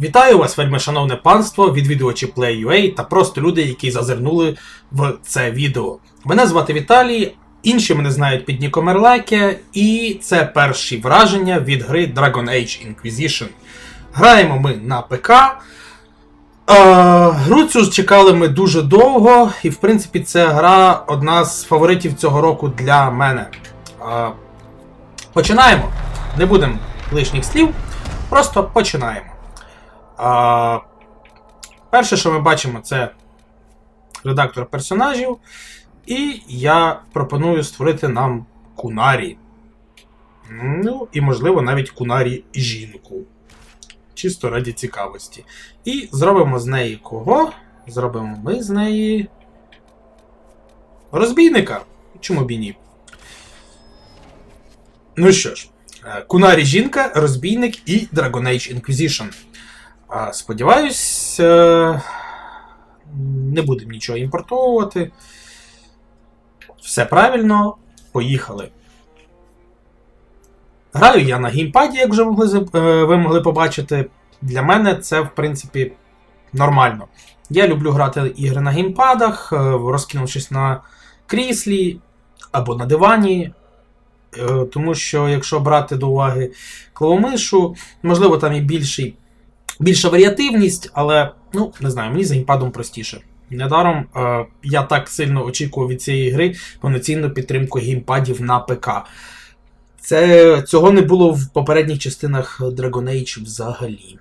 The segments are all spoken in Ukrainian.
Вітаю вас, вельми шановне панство, відвідувачі Play.ua та просто люди, які зазирнули в це відео. Мене звати Віталій, інші мене знають під ніком Ерлеке, і це перші враження від гри Dragon Age Inquisition. Граємо ми на ПК. Е, гру цю чекали ми дуже довго, і в принципі це гра одна з фаворитів цього року для мене. Е, починаємо. Не будемо лишніх слів, просто починаємо. А, Перше, що ми бачимо, це редактор персонажів. І я пропоную створити нам кунарі. Ну, і, можливо, навіть кунарі жінку. Чисто раді цікавості. І зробимо з неї кого? Зробимо ми з неї. Розбійника. Чому б і ні? Ну що ж, Кунарі жінка, розбійник і Dragon Age Inquisition. Сподіваюсь, не будемо нічого імпортовувати. Все правильно, поїхали. Граю я на геймпаді, як вже могли, ви могли побачити. Для мене це, в принципі, нормально. Я люблю грати ігри на геймпадах, розкинувшись на кріслі або на дивані. Тому що, якщо брати до уваги клавомишу, можливо, там і більший більша варіативність, але, ну, не знаю, мені з геймпадом простіше. Недаром е, я так сильно очікував від цієї гри повноцінну підтримку геймпадів на ПК. Це, Цього не було в попередніх частинах Dragon Age взагалі.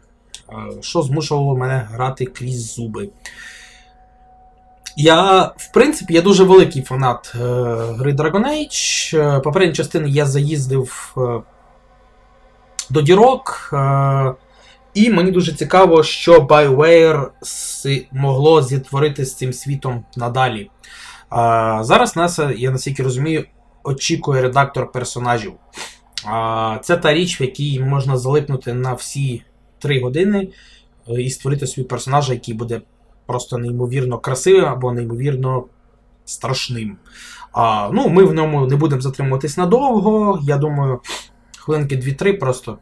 Е, що змушувало мене грати крізь зуби. Я, в принципі, я дуже великий фанат е, гри Dragon Age. Е, попередні частини я заїздив е, до дірок. Е, і мені дуже цікаво, що BioWare могло зітворити з цим світом надалі. А, Зараз нас, я наскільки розумію, очікує редактор персонажів. А, Це та річ, в якій можна залипнути на всі 3 години е, і створити свій персонажа, який буде просто неймовірно красивим або неймовірно страшним. А, Ну, Ми в ньому не будемо затримуватись надовго. Я думаю, хвилинки 2-3 просто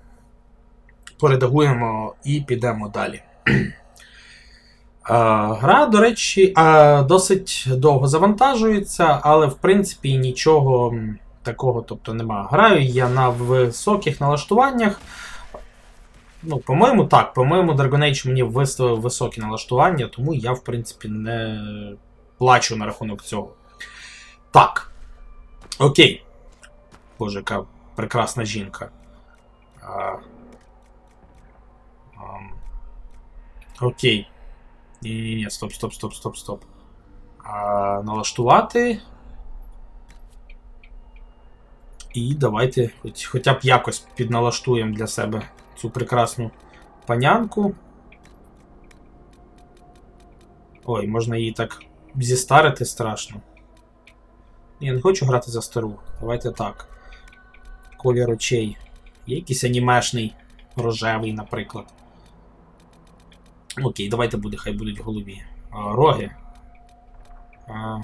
поредагуємо і підемо далі. Гра, до речі, досить довго завантажується, але в принципі нічого такого тобто, нема. Граю я на високих налаштуваннях. Ну, По-моєму, так, по-моєму, Dragon Age мені виставив високі налаштування, тому я, в принципі, не плачу на рахунок цього. Так. Окей. Боже, яка прекрасна жінка. Окей. Ні-ні-ні, стоп, стоп, стоп, стоп, стоп. А, Налаштувати. І давайте хоч, хоча б якось підналаштуємо для себе цю прекрасну панянку. Ой, можна її так зістарити страшно. Я не хочу грати за стару. Давайте так. Колір очей. Є якийсь анімешний рожевий, наприклад. Окей, давайте буде, хай будуть в голові. А, Роги. А,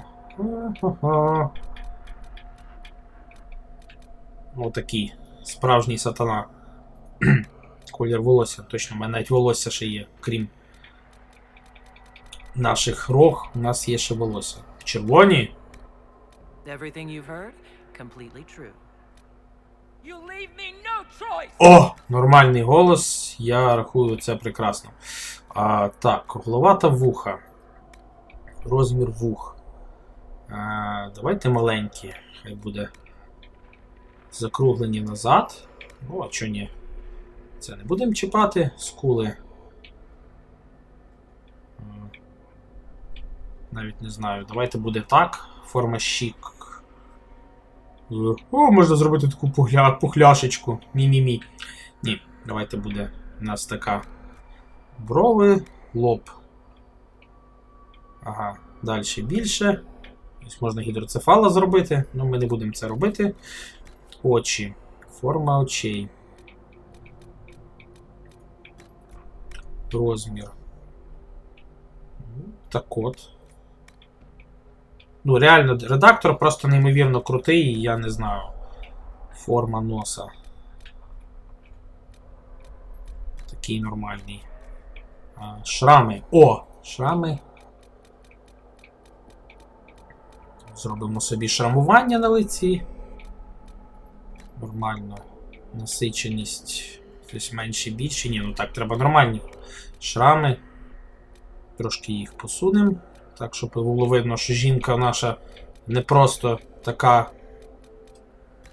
Отакий. Справжній сатана. Колір волосся, точно, у мене навіть волосся ще є, крім наших рог, у нас є ще волосся. Червоні. О! Нормальний голос. Я рахую це прекрасно. А, Так, голова та вуха. Розмір вух. А, Давайте маленькі. Хай буде закруглені назад. О, а чого ні? Це не будемо чіпати скули. Навіть не знаю. Давайте буде так. Форма щік. О, можна зробити таку пухля... пухляшечку. Мі-мі-мі. Ні, давайте буде у нас така брови, лоб. Ага, далі більше. Ось Можна гідроцефала зробити, але ну, ми не будемо це робити. Очі. Форма очей. Розмір. Так от. Ну, реально, редактор просто неймовірно крутий, я не знаю. Форма носа. Такий нормальний. Шрами. О! Шрами. Зробимо собі шрамування на лиці. Нормально. Насиченість. Щось менші більші. Ні, ну так, треба нормальні шрами. Трошки їх посунемо. Так, щоб було видно, що жінка наша не просто така.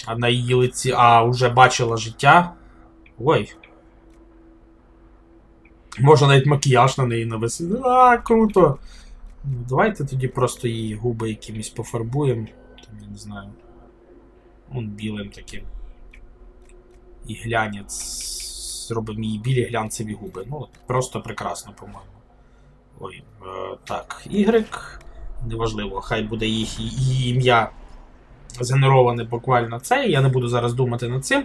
А на її лиці, а вже бачила життя. Ой. Можна навіть макіяж на неї навести. А, круто! Ну, Давайте тоді просто її губи якимось пофарбуємо. Там, не знаю. Вон білим таким. І глянець. Зробимо її білі глянцеві губи. Ну, просто прекрасно, по-моєму. Ой, е, так, Y. Неважливо, хай буде їх, її ім'я згенероване буквально це. Я не буду зараз думати над цим.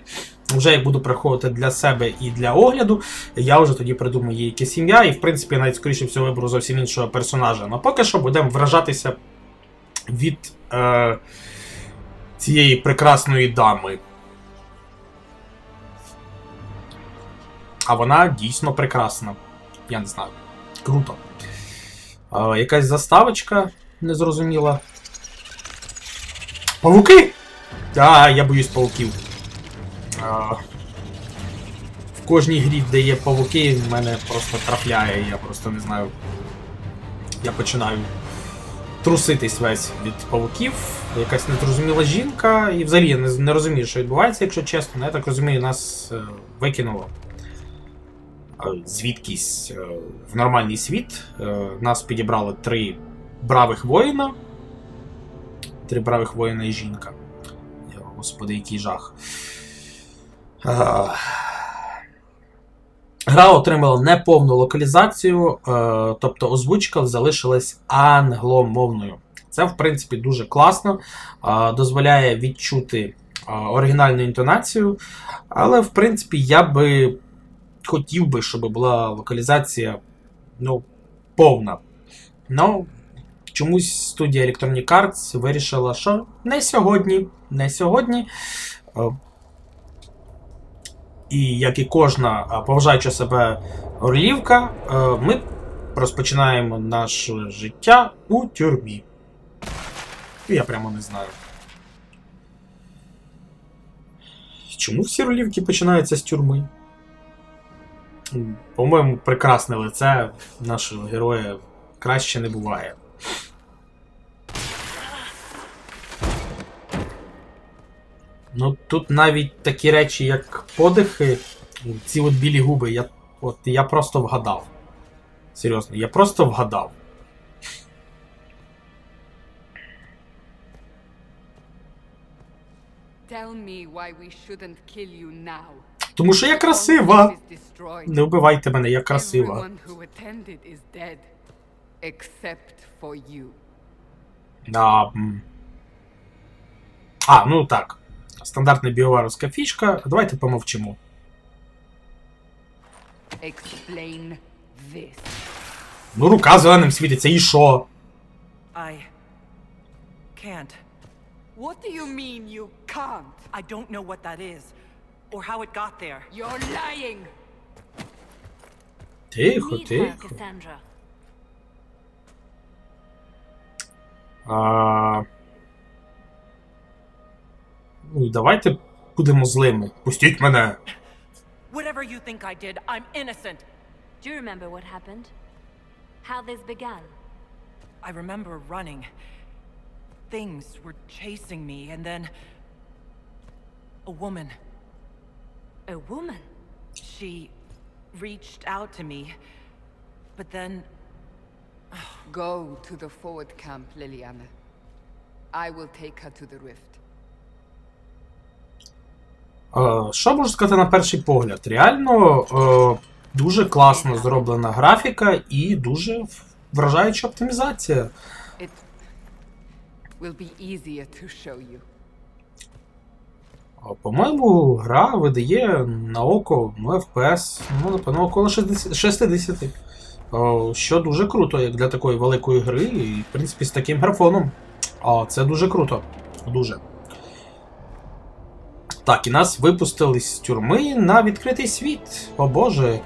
Вже як буду приходити для себе і для огляду, я вже тоді придумаю їй якесь ім'я, і в принципі навіть скоріше всього виберу зовсім іншого персонажа. Але поки що будемо вражатися від е, цієї прекрасної дами. А вона дійсно прекрасна. Я не знаю. Круто. Е, якась заставочка незрозуміла. Павуки! А, я боюсь павуків. А, в кожній грі, де є павуки, мене просто трафляє, я просто не знаю. Я починаю труситись весь від павуків. Якась незрозуміла жінка, і взагалі я не, розумію, що відбувається, якщо чесно. Ну, Я так розумію, нас е, викинуло звідкись е, в нормальний світ. Е, нас підібрали три бравих воїна. Три бравих воїна і жінка. Господи, який жах. Гра отримала неповну локалізацію, е, тобто озвучка залишилась англомовною. Це, в принципі, дуже класно, дозволяє відчути оригінальну інтонацію. Але, в принципі, я би хотів би, щоб була локалізація ну, повна. Ну, чомусь студія Electronic Arts вирішила, що не сьогодні, не сьогодні. Е, І як і кожна е, поважаюча себе орлівка, е, ми розпочинаємо наше життя у тюрмі. Я прямо не знаю. Чому всі ролівки починаються з тюрми? По-моєму, прекрасне лице нашого героя краще не буває. Ну тут навіть такі речі, як подихи, ці от білі губи, я, от, я просто вгадав. Серйозно, я просто вгадав. Тому що я красива. Не вбивайте мене, я красива. Everyone who attended is dead, except for you. А, м. а, ну так. Стандартна біоваровська фішка. Давайте помовчимо. Explain this. Ну, рука зеленим світиться, і що? I can't. What do you mean you can't? I don't know what that is, or how it got there. You're lying. Тихо, Meet her, тихо. Cassandra. А... Ну, і давайте будемо злими. Пустіть мене. Whatever you think I did, I'm innocent. Do you remember what happened? How this began? I remember running. Things were chasing me, and then. A woman. A woman? She reached out to me, but then. Go to the forward camp, Liliana. I will take her to the rift. Е, Що можу сказати на перший погляд? Реально е, дуже класно зроблена графіка і дуже вражаюча оптимізація. А, По-моєму, гра видає на око ну, FPS, ну, напевно, около 60, 60. Що дуже круто, як для такої великої гри, і, в принципі, з таким графоном. Це дуже круто. Дуже. Так, і нас випустили з тюрми на відкритий світ. О боже.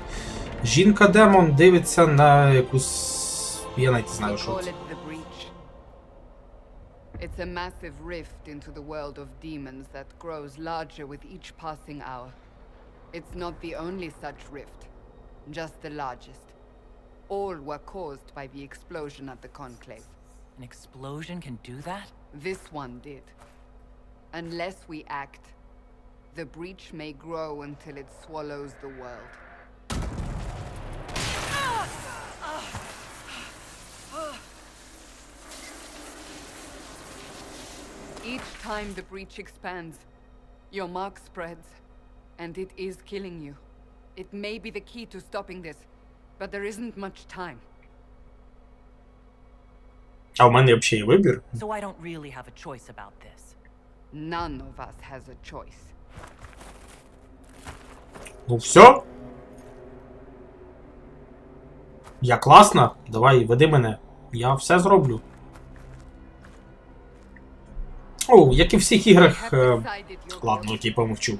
Жінка-демон дивиться на якусь. Я навіть не знаю, що це. It's a massive rift into the world of demons that grows larger with each passing hour. It's not the only such rift, just the largest. All were caused by the explosion at the Conclave. An explosion can do that? This one did. Unless we act, the breach may grow until it swallows the world. Each time the breach expands, your mark spreads, and it is killing you. It may be the key to stopping this, but there isn't much time. А в мене взагалі є вибір. So I don't really have a choice about this. None of us has a choice. Ну все. Я класна. Давай, веди мене. Я все зроблю. О, як і в всіх іграх. е, Ладно, окей, помовчу.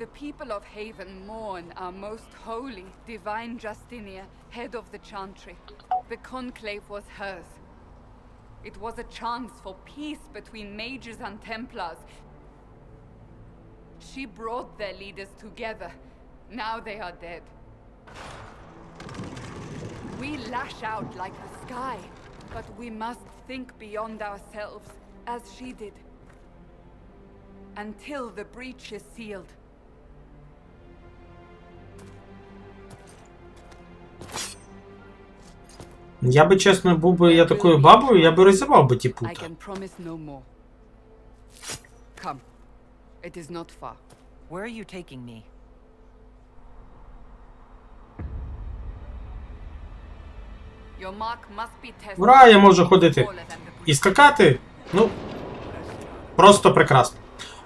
The people of Haven mourn our most holy, divine Justinia, head of the Chantry. The conclave was hers. It was a chance for peace between mages and Templars. She brought their leaders together. Now they are dead. We lash out like the sky, but we must think beyond ourselves, as she did until the breach is sealed. Я би чесно був би я такою бабою, я би розірвав би ті I It is not far. Where are you taking me? Your mark must be tested. Ура, я можу ходити. І скакати? Ну. Просто прекрасно.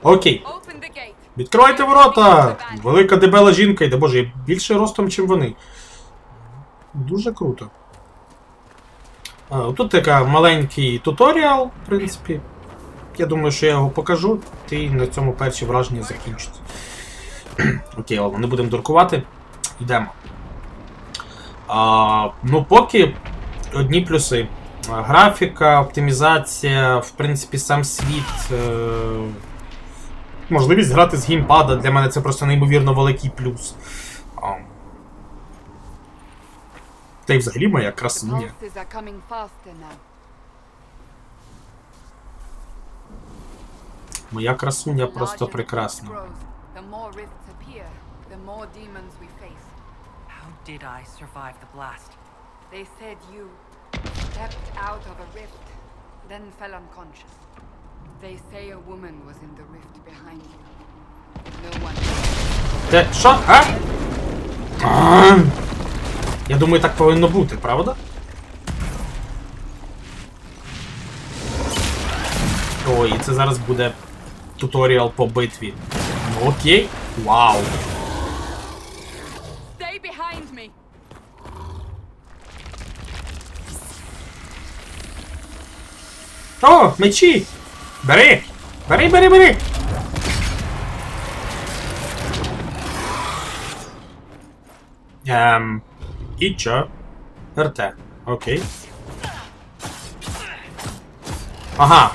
Окей. Open the gate. Відкривайте ворота! Велика дебела жінка йде. Боже, я більше ростом, ніж вони. Дуже круто. А, тут така маленький туторіал, в принципі. Я думаю, що я його покажу, і на цьому перші враження закінчаться. Окей, ладно, не будемо дуркувати. Йдемо. А, ну, поки одні плюси. Графіка, оптимізація, в принципі, сам світ. Е- можливість грати з геймпада для мене це просто неймовірно великий плюс. А, Та й взагалі моя красуня. pulses are coming faster now. Моя красуня просто прекрасна. did I survive the blast? They said you stepped out of a rift, then fell unconscious. They say a woman was in the rift behind you. No one Те, що? А? А! Я думаю, так повинно бути, правда? Ой, і це зараз буде туторіал по битві. Ну окей. Вау. Stay behind me! О, мечі! Бери! Бери, бери, бери! Ем. І чо? РТ. Окей. Ага.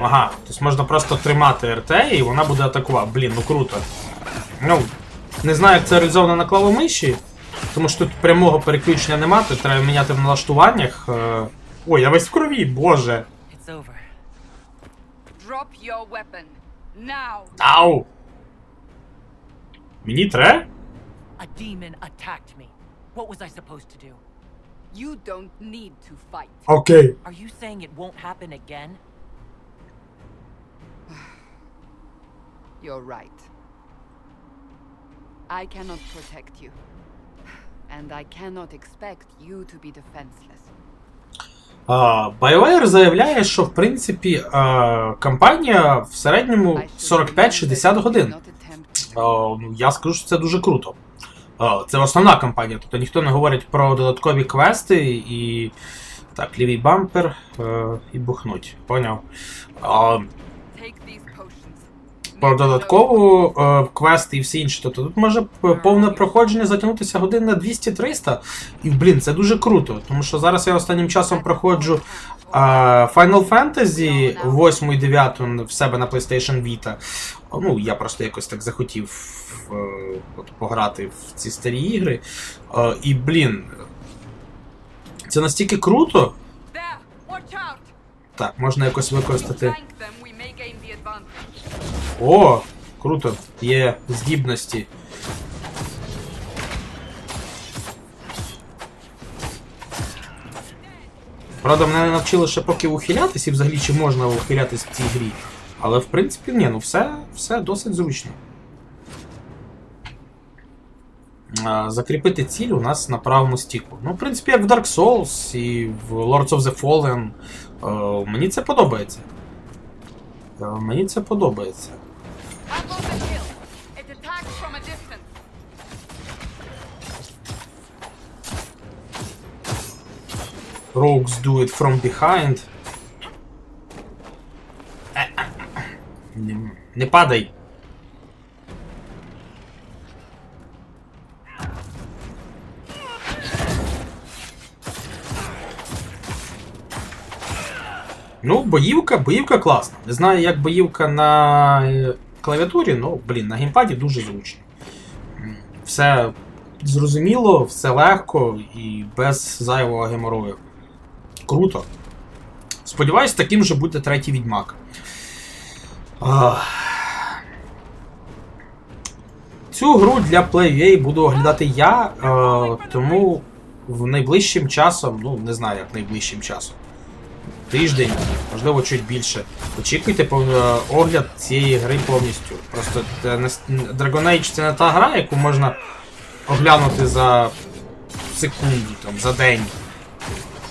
Ага. Тобто можна просто тримати РТ і вона буде атакувати. Блін, ну круто. Ну, не знаю, як це реалізовано на клавомиші, тому що тут прямого переключення нема, тут треба міняти в налаштуваннях. Е, Ой, я весь в крові, боже. Drop your weapon. Now! Ау! Мені тре? A demon attacked me. What was I supposed to do? You don't need to fight. Окей. Are you saying it won't happen again? You're right. I cannot protect you. And I cannot expect you to be defenseless. BioWare заявляє, що в принципі кампанія в середньому 45-60 годин. ну, я скажу, що це дуже круто. Це основна кампанія, тобто ніхто не говорить про додаткові квести і. Так, лівий бампер е, і бухнуть. Поняв. Про додаткову е, квест і всі інші. Тобто тут може повне проходження затягнутися годин на 200-300. І, блін, це дуже круто. Тому що зараз я останнім часом проходжу е, Final Fantasy 8 і 9 в себе на PlayStation Vita. Ну, я просто якось так захотів е, от, пограти в ці старі ігри. Е, і, блін, це настільки круто. Так, можна якось використати. О, круто, є здібності. Правда, мене навчили ще поки ухилятись і взагалі чи можна ухилятись в цій грі. Але в принципі, ні, ну все, все досить зручно. А, Закріпити ціль у нас на правому стіку. Ну, в принципі, як в Dark Souls і в Lords of the Fallen. Е, Мені це подобається. Е, Мені це подобається. Rogues do it from behind. Не падай. Ну, боївка, боївка класна. Не знаю, як боївка на е, клавіатурі, ну, блін, на геймпаді дуже зручно. Все зрозуміло, все легко і без зайвого геморою. Круто. Сподіваюсь, таким же буде третій відьмак. Цю гру для PlayUA буду оглядати я, е, тому в найближчим часом, ну не знаю, як найближчим часом. Тиждень, можливо, чуть більше. Очікуйте огляд цієї гри повністю. Просто Dragon Age це не та гра, яку можна оглянути за секунду, там, за день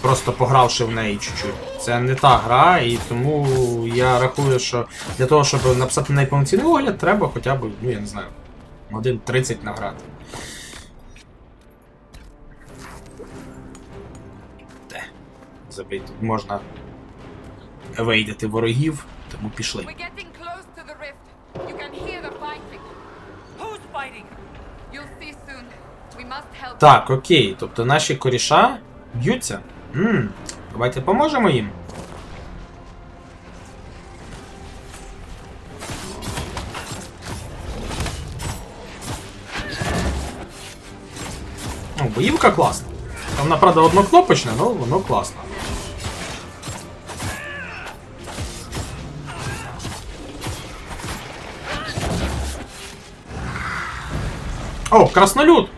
просто погравши в неї чуть-чуть. Це не та гра, і тому я рахую, що для того, щоб написати на неї повноцінний огляд, треба хоча б, ну я не знаю, годин 30 награти. Тут можна вийдати ворогів, тому пішли. Так, окей, тобто наші коріша б'ються. Ммм, давайте поможемо їм. Ну, боївка класна. Там, правда, однокнопочне, але воно класно. О, краснолюд!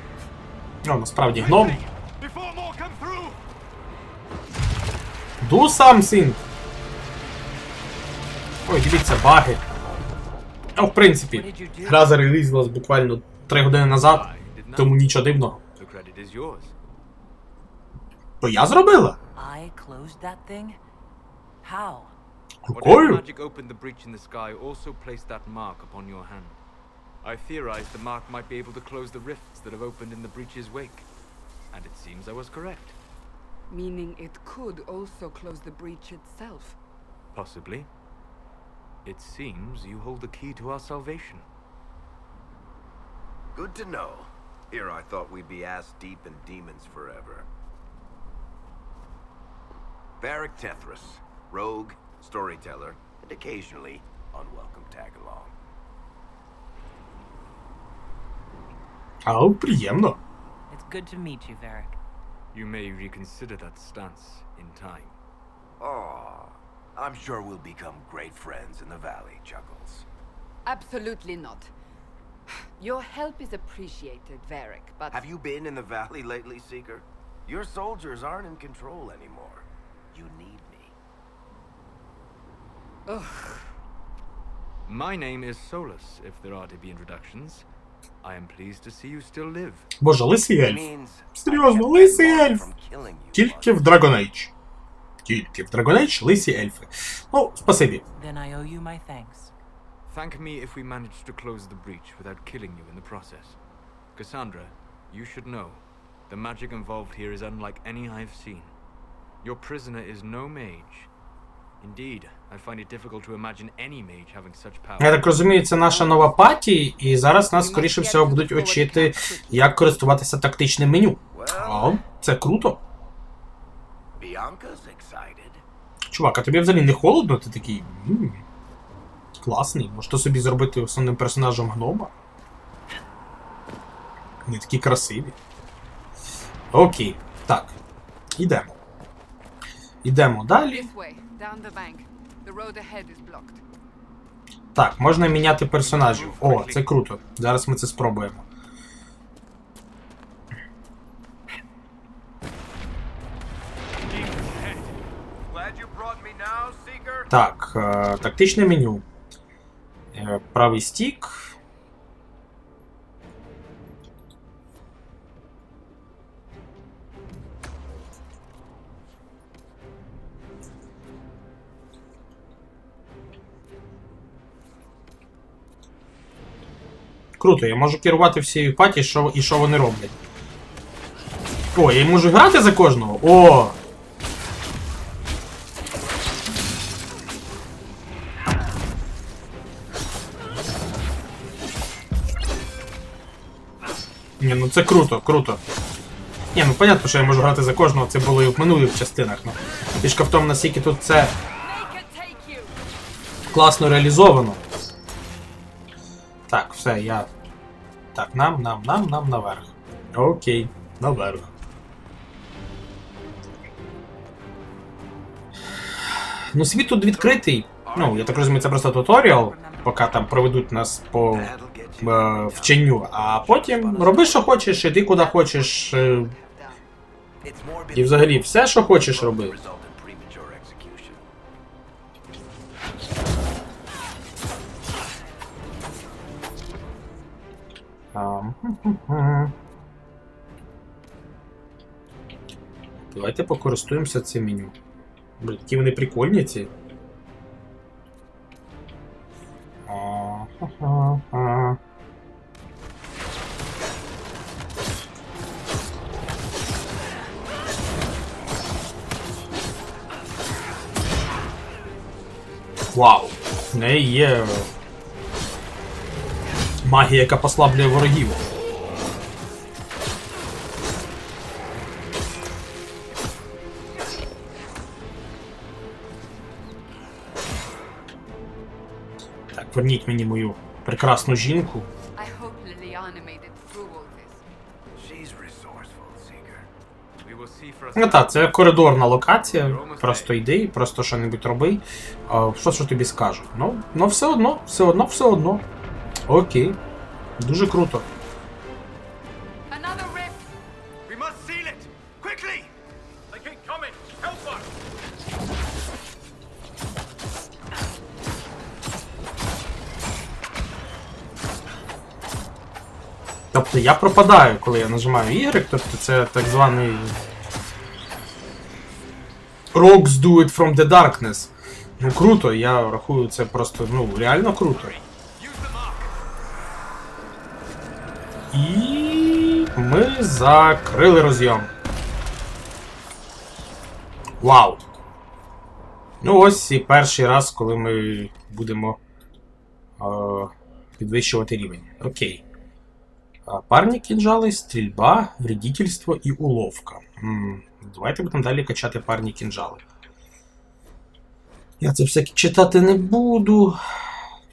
О, насправді гном. Do something! Ой, дивіться, баги. Ну, в принципі, гра зарелізилась буквально 3 години назад, тому нічого дивного. То я зробила? Рукою? I theorized the mark might be able to close the rifts that have opened in the breach's wake. And it seems I was correct. Meaning it could also close the breach itself. Possibly. It seems you hold the key to our salvation. Good to know. Here I thought we'd be ass deep in demons forever. Varric Tethras, rogue, storyteller, and occasionally unwelcome tag-along. А, приємно. It's good to meet you, Varric. You may reconsider that stance in time. Aw, I'm sure we'll become great friends in the valley, Chuckles. Absolutely not. Your help is appreciated, Varric, but Have you been in the valley lately, Seeker? Your soldiers aren't in control anymore. You need me. My name is Solus, if there are to be introductions. I am pleased to see you still live. Боже, лисий It ельф. means I Серйозно, kept лисий my mom ельф. from killing you Тільки в once. Dragon Age. Тільки в Dragon Age лисі ельфи. Ну, спасибі. Then I owe you my thanks. Thank me if we manage to close the breach without killing you in the process. Cassandra, you should know, the magic involved here is unlike any I've seen. Your prisoner is no mage. Я power. так розумію, це наша нова паті, і зараз нас, скоріше всього, будуть вчити, як користуватися тактичним меню. О, це круто. Чувак, а тобі взагалі не холодно? Ти такий. м класний. Можете собі зробити основним персонажем гнома. Вони такі красиві. Окей. Так. Ідемо. Ідемо далі. This way, down the bank. The road ahead is blocked. Так, можна міняти персонажів. О, це круто. Зараз ми це спробуємо. Так, е, тактичне меню. Е, правий стік. Круто, я можу керувати всією паті, що, і що вони роблять. О, я можу грати за кожного? О! Ні, ну це круто, круто. Ні, ну понятно, що я можу грати за кожного, це було і в минулих частинах. Ну. Фішка в тому, наскільки тут це класно реалізовано. Так, все, я. Так, нам, нам, нам, нам наверх. Окей, наверх. Ну, світ тут відкритий. Ну, я так розумію, це просто туторіал, поки там проведуть нас по е, вченню, а потім роби, що хочеш, іди куди хочеш. е, І взагалі все, що хочеш, роби. Давайте покористуємося цим меню. Блін, які вони прикольні ці. Вау! В неї є магія, яка послаблює ворогів. Так, верніть мені мою прекрасну жінку. Ну так, це коридорна локація. Просто йди, просто що-небудь роби. Що ж тобі скажуть? Ну, ну все одно, все одно, все одно. Окей. Дуже круто. Тобто я пропадаю, коли я нажимаю Y, тобто це так званий. Rocks do it from the darkness. Ну круто, я рахую це просто, ну, реально круто. І ми закрили розйом. Вау! Ну ось і перший раз, коли ми будемо е, підвищувати рівень. Окей. Парні кінжали, стрільба, вредительство і уловка. М, Давайте будемо далі качати парні кінжали. Я це все читати не буду,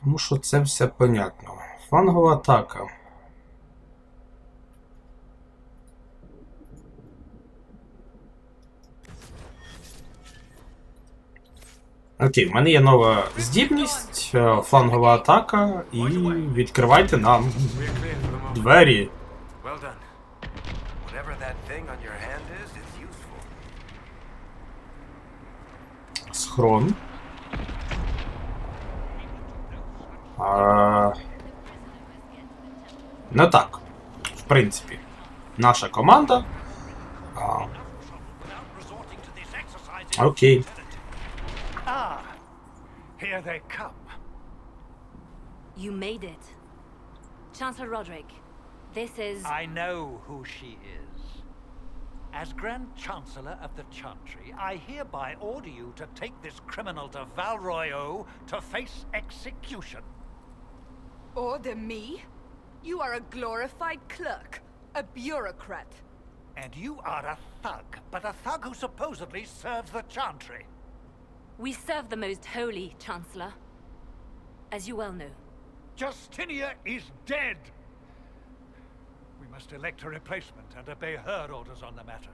тому що це все понятно. Флангова атака. Окей, в мене є нова здібність, е, флангова атака, і відкривайте нам двері. Схрон. А... Ну так. В принципі. Наша команда. А... Окей. Chancellor Roderick, this is. I know who she is. As Grand Chancellor of the Chantry, I hereby order you to take this criminal to Valroyo to face execution. Order me? You are a glorified clerk, a bureaucrat. And you are a thug, but a thug who supposedly serves the Chantry. We serve the most holy, Chancellor. As you well know. Justinia is dead! We must elect a replacement and obey her orders on the matter.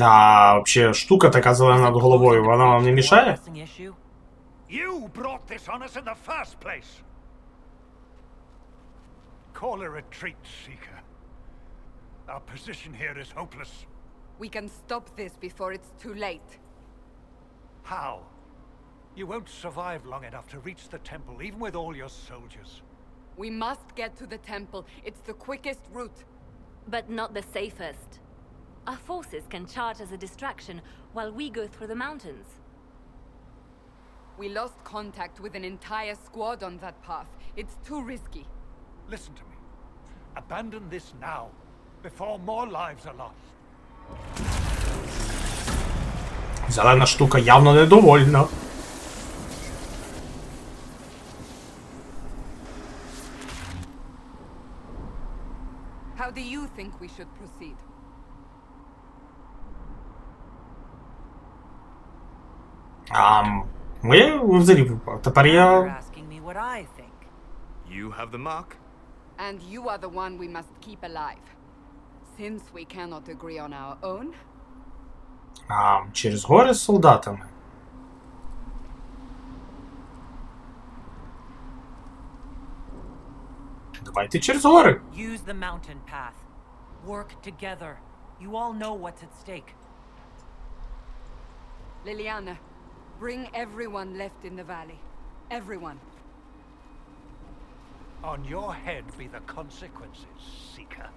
А, взагалі, штука така зелена над головою, вона вам не мішає? Pressing issue? You brought this on us in the first place! Call a retreat, Seeker. Our position here is hopeless. We can stop this before it's too late. How? You won't survive long enough to reach the temple, even with all your soldiers. We must get to the temple. It's the quickest route. But not the safest. Our forces can charge as a distraction while we go through the mountains. We lost contact with an entire squad on that path. It's too risky. Listen to me. Abandon this now, before more lives are lost. Зелена штука явно недовольна. How do you think we should proceed? А, ми взагалі випав. Тепер You're я. asking me what I think. You have the mark? And you are the one we must keep alive. Since we cannot agree on our own, А, через гори з солдатами. Давайте через гори. Use the mountain path. Work together. You all know what's at stake. Liliana, bring everyone left in the valley. Everyone. On your head be the consequences, Seeker.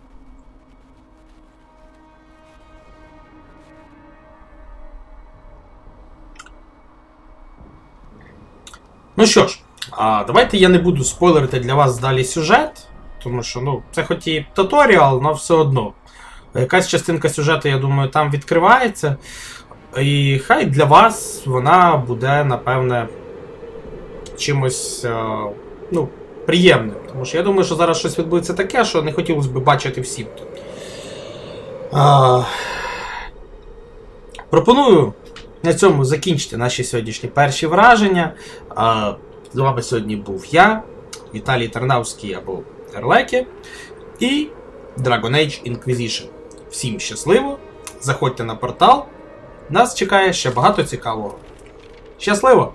Ну що ж, а, давайте я не буду спойлерити для вас далі сюжет, тому що ну, це хоч і туторіал, але все одно. Якась частинка сюжету, я думаю, там відкривається. І хай для вас вона буде, напевне, чимось е, ну, приємним. Тому що я думаю, що зараз щось відбудеться таке, що не хотілося б бачити всім. А, пропоную на цьому закінчити наші сьогоднішні перші враження. А, з вами сьогодні був я, Віталій Тарнавський або Терлекі, і Dragon Age Inquisition. Всім щасливо! Заходьте на портал. Нас чекає ще багато цікавого. Щасливо!